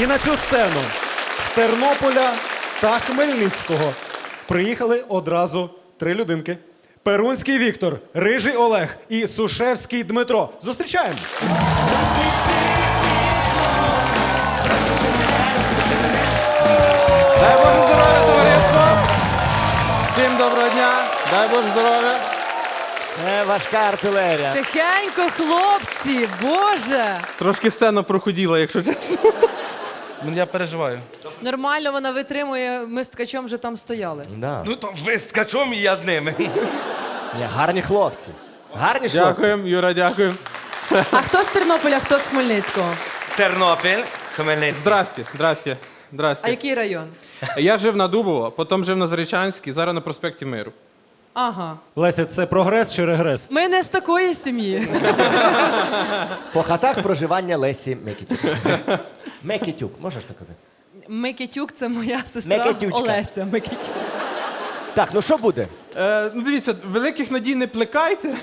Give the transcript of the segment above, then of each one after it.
І на цю сцену з Тернополя та Хмельницького приїхали одразу три людинки: Перунський Віктор, Рижий Олег і Сушевський Дмитро. Зустрічаємо! Дай Боже здоров'я, товариство! Всім доброго дня! Дай Боже здоров'я! Це важка артилерія. Тихенько, хлопці, Боже! Трошки сцена проходіла, якщо чесно. Ну, Я переживаю. Нормально вона витримує, ми з ткачом вже там стояли. Да. Ну то ви з ткачом і я з ними. Ні, гарні хлопці. Гарні ж хлопці. Дякуємо, Юра, дякуємо. А хто з Тернополя, хто з Хмельницького? Тернопіль, Хмельницький. Здрасте, здрасте, А здрасте. який район? Я жив на Дубово, потім жив на Зарічанській, зараз на проспекті Миру. Ага. Леся, це прогрес чи регрес? Ми не з такої сім'ї. По хатах проживання Лесі Микітюк. Микітюк, можеш так казати? Микитюк це моя сестра Микитючка. Олеся Микитюк. Так, ну що буде? Е, ну дивіться, великих надій не плекайте.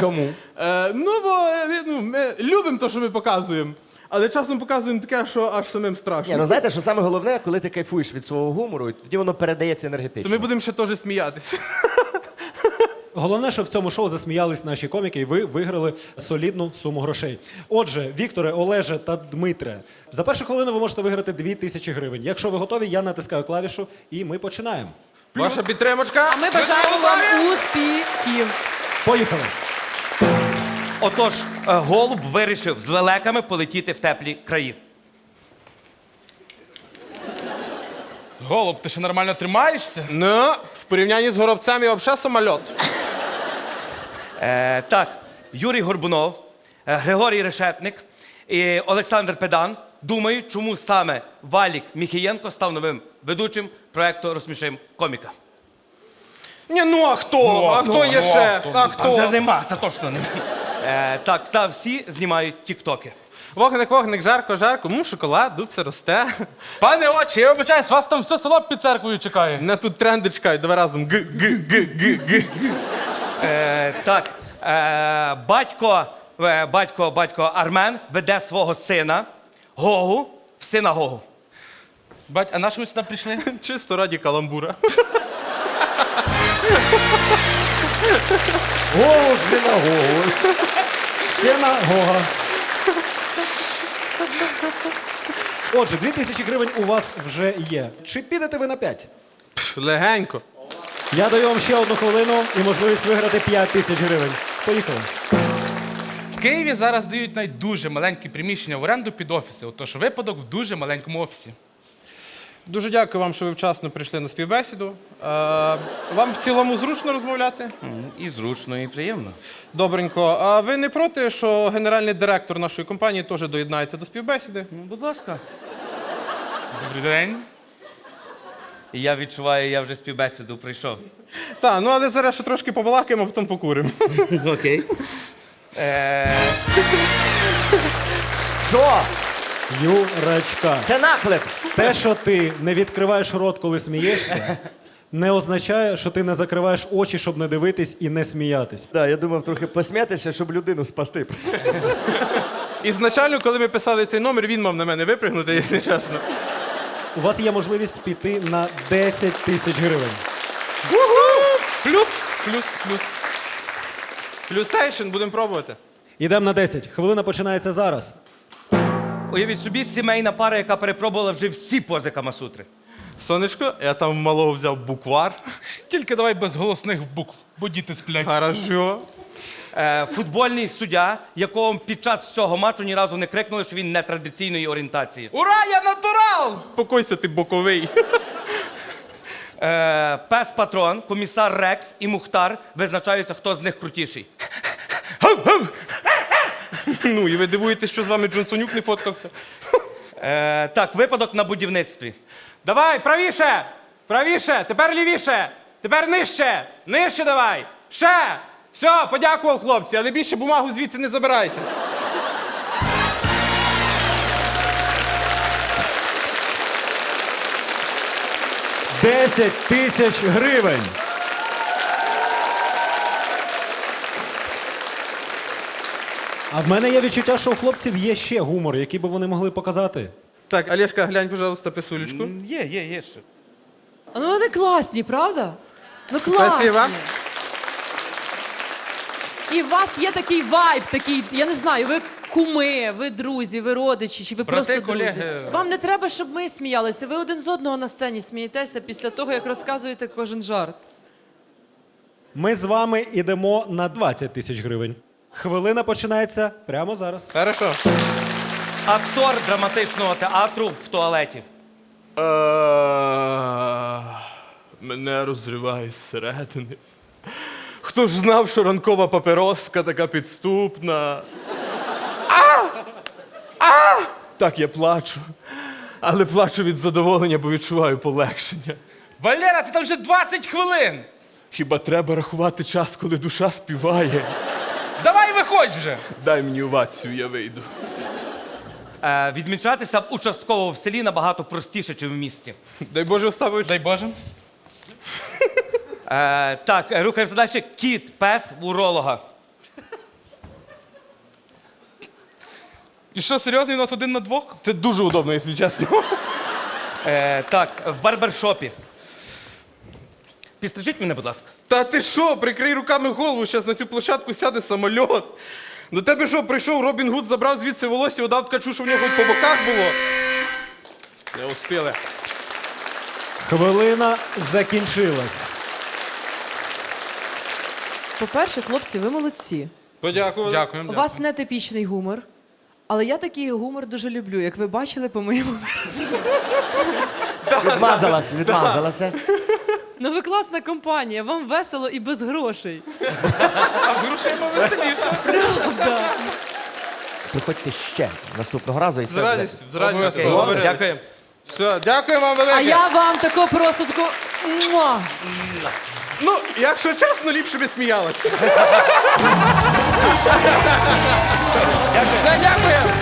Чому? Е, ну, бо е, ну, ми любимо те, що ми показуємо. Але часом показуємо таке, що аж самим страшно. Ні, ну знаєте, що саме головне, коли ти кайфуєш від свого гумору, і тоді воно передається То енергетично. ми будемо ще теж сміятися. Головне, що в цьому шоу засміялись наші коміки, і ви виграли солідну суму грошей. Отже, Вікторе, Олеже та Дмитре, за першу хвилину ви можете виграти 2 тисячі гривень. Якщо ви готові, я натискаю клавішу і ми починаємо. Ваша підтримочка. А ми бажаємо вам успіхів. Поїхали! Отож, е, голуб вирішив з лелеками полетіти в теплі краї. Голуб, ти ще нормально тримаєшся? Ну, в порівнянні з горобцем я взагалі самольот. Е, так, Юрій Горбунов, е, Григорій Решетник і Олександр Педан думають, чому саме Валік Міхієнко став новим ведучим проекту Розсмішим коміка. Ні, ну а хто? Ну, а а хто? хто є Ну, а ще? хто? А Та нема, та точно нема. Е, так, та всі знімають тіктоки. Вогник, вогник, жарко, жарко, му шоколад, дубце росте. Пане очі, я вибачаюсь, вас там все село під церквою чекає. Мене тут тренди чекають, давай разом. Г, г, г, г, г. Е, так, е, батько, е, батько, батько Армен веде свого сина Гогу в синагогу. Бать, а на що ви сюди прийшли? Чисто раді каламбура. Голову в синагогу. Синагога. Отже, 2 тисячі гривень у вас вже є. Чи підете ви на 5? Пф, Легенько. Я даю вам ще одну хвилину і можливість виграти 5 тисяч гривень. Поїхали. В Києві зараз дають навіть дуже маленькі приміщення в оренду під офіси. Отож, випадок в дуже маленькому офісі. Дуже дякую вам, що ви вчасно прийшли на співбесіду. Е, вам в цілому зручно розмовляти? І зручно, і приємно. Добренько. А ви не проти, що генеральний директор нашої компанії теж доєднається до співбесіди? Ну, будь ласка. Добрий день. І я відчуваю, я вже співбесіду прийшов. Так, ну але зараз ще трошки побалакаємо, а потім покуримо. Окей. Е, Що? Юрочка. Це наклеп. Те, що ти не відкриваєш рот, коли смієшся, не означає, що ти не закриваєш очі, щоб не дивитись і не сміятись. Да, я думав трохи посміятися, щоб людину спасти. Ізначально, коли ми писали цей номер, він мав на мене випригнути, якщо чесно. У вас є можливість піти на 10 тисяч гривень. Плюс, плюс, плюс. Плюсейшн, будемо пробувати. Ідемо на 10. Хвилина починається зараз. Уявіть собі, сімейна пара, яка перепробувала вже всі пози Камасутри. Сонечко, я там малого взяв буквар. Тільки давай без голосних букв, бо діти сплять. Хорошо. Е, футбольний суддя, якого під час всього матчу ні разу не крикнули, що він нетрадиційної орієнтації. Ура, я натурал! Спокойся, ти боковий. Е, пес патрон, комісар Рекс і Мухтар визначаються, хто з них крутіший. Ну, і ви дивуєтесь, що з вами Джонсонюк не фоткався. Е, так, випадок на будівництві. Давай, правіше! Правіше! Тепер лівіше! Тепер нижче! Нижче давай! Ще! Все, подякував, хлопці, але більше бумагу звідси не забирайте. Десять тисяч гривень. А в мене є відчуття, що у хлопців є ще гумор, який би вони могли показати. Так, Олешка, глянь, пожалуйста, писулечку. Є, є, є ще. А ну вони класні, правда? Ну класні. Спасибо. І у вас є такий вайб, такий, я не знаю, ви куми, ви друзі, ви родичі, чи ви Брати, просто друзі. колеги. Вам не треба, щоб ми сміялися. Ви один з одного на сцені смієтеся після того, як розказуєте кожен жарт. Ми з вами йдемо на 20 тисяч гривень. Хвилина починається прямо зараз. Хорошо. Актор драматичного театру в туалеті. Мене розриває зсередини. Хто ж знав, що ранкова папероска така підступна? А! А! Так я плачу. Але плачу від задоволення, бо відчуваю полегшення. Валера, ти там вже 20 хвилин! Хіба треба рахувати час, коли душа співає? Давай виходь вже! Дай мені овацію, я вийду. Е, відмічатися в участково в селі набагато простіше, ніж в місті. Дай Боже, Остапович. Дай Боже. Е, так, рухаємося далі. Кіт, пес, в уролога. І що, серйозно, у нас один на двох? Це дуже удобно, якщо чесно. Е, так, в барбершопі. Підстрижіть мене, будь ласка. Та ти що, прикрий руками голову, зараз на цю площадку сяде самольот. До тебе що, прийшов Робін Гуд, забрав звідси волосся, удав ткачу, що в нього хоч по боках було. Не успіли. Хвилина закінчилась. По-перше, хлопці, ви молодці. Подякували. Дякуємо. У вас нетипічний гумор. Але я такий гумор дуже люблю, як ви бачили по моєму виразу. Відмазалась, відмазалася. Ну ви класна компанія, вам весело і без грошей. А з грошима веселіше. Приходьте ще наступного разу і З все. радістю, з радістю. Дякую. Все, дякую вам велике. А я вам тако просто тако. муа. Ну, якщо чесно, ліпше би сміялася. Все, дякую.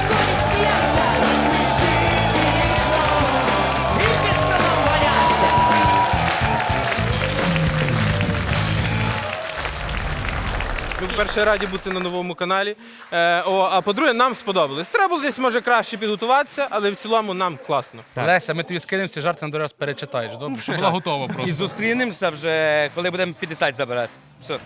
По-перше, раді бути на новому каналі. Е, о, а по-друге, нам сподобалось. Треба було десь, може, краще підготуватися, але в цілому нам класно. Леся, ми тобі скинемо ці жарти на другий раз перечитаєш, добре? Щоб була готова просто. І зустрінемося вже, коли будемо 50 забирати. Все.